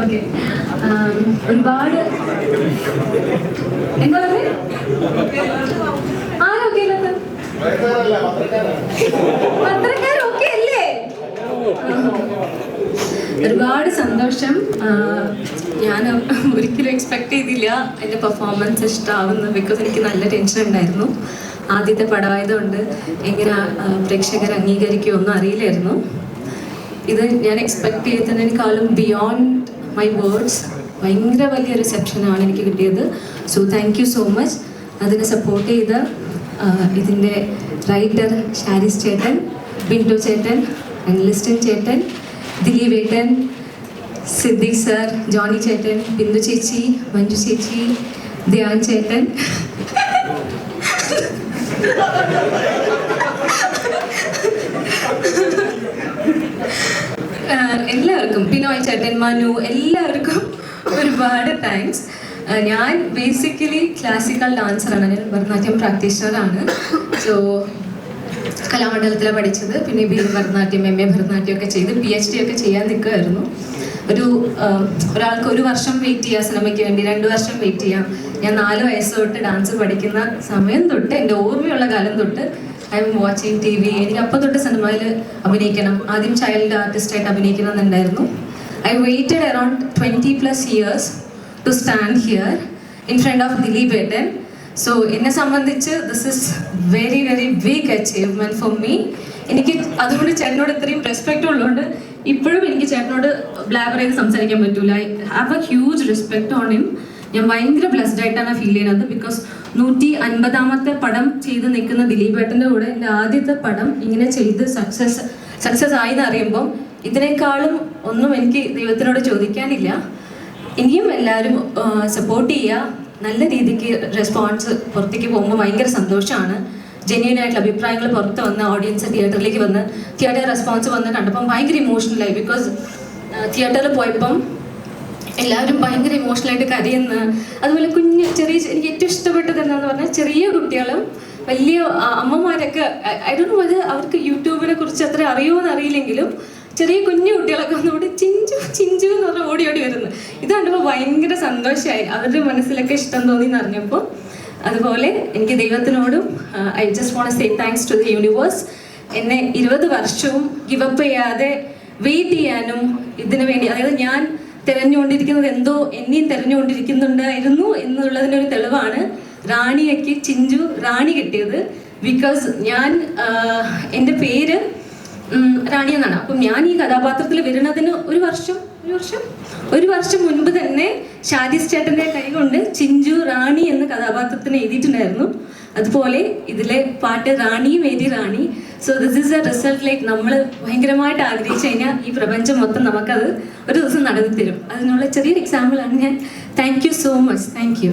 Okay ഒരുപാട് അല്ലേ? ഒരുപാട് സന്തോഷം. ഞാൻ ഒരിക്കലും എക്സ്പെക്ട് ചെയ്തില്ല എന്റെ പെർഫോമൻസ് ഇഷ്ടമാവുന്നു ബിക്കോസ് എനിക്ക് നല്ല ടെൻഷൻ ഉണ്ടായിരുന്നു. ആദ്യത്തെ പടമായതുകൊണ്ട് എങ്ങനെ പ്രേക്ഷകർ അംഗീകരിക്കുമെന്നും അറിയില്ലായിരുന്നു. ഇത് ഞാൻ എക്സ്പെക്ട് ചെയ്തതിനേക്കാളും ബിയോണ്ട് മൈ വേർഡ്സ് ഭയങ്കര വലിയ റിസെപ്ഷനാണ് എനിക്ക് കിട്ടിയത്. So thank you so much അതിനെ സപ്പോർട്ട് ചെയ്ത ഇതിന്റെ റൈറ്റർ ഷാരിസ് ചേട്ടൻ ബിൻഡോ ചേട്ടൻ അനലിസ്റ്റൻ ചേട്ടൻ ദിലീപ് ഏട്ടൻ സിദ്ദിഖ് സർ ജോണി ചേട്ടൻ ബിന്ദു ചേച്ചി മഞ്ജു ചേച്ചി ധ്യാൻ ചേട്ടൻ. ആഹ് എല്ലാവർക്കും പിന്നോയ് ചേട്ടൻ മനു എല്ലാവർക്കും ഒരുപാട് താങ്ക്സ് ഞാൻ ബേസിക്കലി ക്ലാസിക്കൽ ഡാൻസറാണ് ഞാൻ ഭരതനാട്യം പ്രാക്ടീഷണറാണ് സോ കലാമണ്ഡലത്തിലാണ് പഠിച്ചത്. പിന്നെ B Bharatanatyam M A Bharatanatyam ഒക്കെ ചെയ്ത് പി എച്ച് ഡി ഒക്കെ ചെയ്യാൻ നിൽക്കുമായിരുന്നു ഒരു ഒരാൾക്ക് ഒരു വർഷം വെയിറ്റ് ചെയ്യാം സിനിമയ്ക്ക് വേണ്ടി രണ്ട് വർഷം വെയിറ്റ് ചെയ്യാം. ഞാൻ നാല് വയസ്സ് തൊട്ട് ഡാൻസ് പഠിക്കുന്ന സമയം തൊട്ട് എന്റെ ഓർമ്മയുള്ള കാലം തൊട്ട് I'm watching T V എനിക്ക് അപ്പം തൊട്ട് സിനിമയിൽ അഭിനയിക്കണം. ആദ്യം ചൈൽഡ് ആർട്ടിസ്റ്റായിട്ട് അഭിനയിക്കണം എന്നുണ്ടായിരുന്നു I waited around twenty plus years to stand here in front of Dileep ഏട്ടൻ സോ എന്നെ സംബന്ധിച്ച് this is very very big achievement for me എനിക്ക് അതുകൊണ്ട് ചേട്ടനോട് ഇത്രയും റെസ്പെക്റ്റ് ഉള്ളതുകൊണ്ട് ഇപ്പോഴും എനിക്ക് ചേട്ടനോട് ബ്ലാബർ ചെയ്ത് സംസാരിക്കാൻ പറ്റൂല. I have a huge respect on him ഞാൻ ഭയങ്കര ബ്ലെസ്ഡ് ആയിട്ടാണ് ഫീൽ ചെയ്യുന്നത് ബിക്കോസ് നൂറ്റി അൻപതാമത്തെ പടം ചെയ്ത് നിൽക്കുന്ന ദിലീപ് ഏട്ടന്റെ കൂടെ എന്റെ ആദ്യത്തെ പടം ഇങ്ങനെ ചെയ്ത് സക്സസ് സക്സസ് ആയെന്ന് അറിയുമ്പം ഇതിനേക്കാളും ഒന്നും എനിക്ക് ദൈവത്തിനോട് ചോദിക്കാനില്ല. ഇനിയും എല്ലാവരും സപ്പോർട്ട് ചെയ്യുക. നല്ല രീതിക്ക് റെസ്പോൺസ് പുറത്തേക്ക് പോകുമ്പോൾ ഭയങ്കര സന്തോഷമാണ്. ജെന്യൂൻ ആയിട്ടുള്ള അഭിപ്രായങ്ങൾ പുറത്ത് വന്ന് ഓഡിയൻസ് തിയേറ്ററിലേക്ക് വന്ന് തിയേറ്റർ റെസ്പോൺസ് വന്ന് കണ്ടപ്പം ഭയങ്കര ഇമോഷണലായി ബിക്കോസ് തിയേറ്ററിൽ പോയപ്പം എല്ലാവരും ഭയങ്കര ഇമോഷണലായിട്ട് കരയുന്ന അതുപോലെ കുഞ്ഞ് ചെറിയ എനിക്ക് ഏറ്റവും ഇഷ്ടപ്പെട്ടത് എന്താന്ന് പറഞ്ഞാൽ ചെറിയ കുട്ടികളും വലിയ അമ്മമാരൊക്കെ ഐ ഡോണ്ട് അത് അവർക്ക് യൂട്യൂബിനെ കുറിച്ച് അത്ര അറിയുമോ അറിയില്ലെങ്കിലും ചെറിയ കുഞ്ഞു കുട്ടികളൊക്കെ വന്നുകൊണ്ട് ചിഞ്ചു ചിഞ്ചു എന്ന് പറഞ്ഞാൽ ഓടി ഓടി വരുന്നു. ഇത് കണ്ടപ്പോൾ ഭയങ്കര സന്തോഷമായി അവരുടെ മനസ്സിലൊക്കെ ഇഷ്ടം തോന്നി എന്ന് അറിഞ്ഞപ്പോൾ അതുപോലെ എനിക്ക് ദൈവത്തിനോടും I just want say thanks to the universe എന്നെ ഇരുപത് വർഷവും ഗിവപ്പ് ചെയ്യാതെ വെയിറ്റ് ചെയ്യാനും ഇതിനു വേണ്ടി അതായത് ഞാൻ തിരഞ്ഞുകൊണ്ടിരിക്കുന്നത് എന്തോ എന്നെയും തിരഞ്ഞുകൊണ്ടിരിക്കുന്നുണ്ടായിരുന്നു എന്നുള്ളതിനൊരു തെളിവാണ് റാണിയയ്ക്ക് ചിഞ്ചു റാണി കിട്ടിയത്. ബിക്കോസ് ഞാൻ എന്റെ പേര് റാണി എന്നാണ്. അപ്പം ഞാൻ ഈ കഥാപാത്രത്തിൽ വരുന്നതിന് ഒരു വർഷം ഒരു വർഷം ഒരു വർഷം മുൻപ് തന്നെ ഷാദിസ് ചേട്ടന്റെ കൈ കൊണ്ട് ചിഞ്ചു റാണി എന്ന കഥാപാത്രത്തിന് എഴുതിയിട്ടുണ്ടായിരുന്നു. അതുപോലെ ഇതിലെ പാട്ട് Rani Mary Rani. So this is a result like നമ്മൾ ഭയങ്കരമായിട്ട് ആഗ്രഹിച്ചു കഴിഞ്ഞാൽ ഈ പ്രപഞ്ചം മൊത്തം നമുക്കത് ഒരു ദിവസം നടന്നു തരും അതിനുള്ള ചെറിയൊരു എക്സാമ്പിളാണ് ഞാൻ. Thank you so much thank you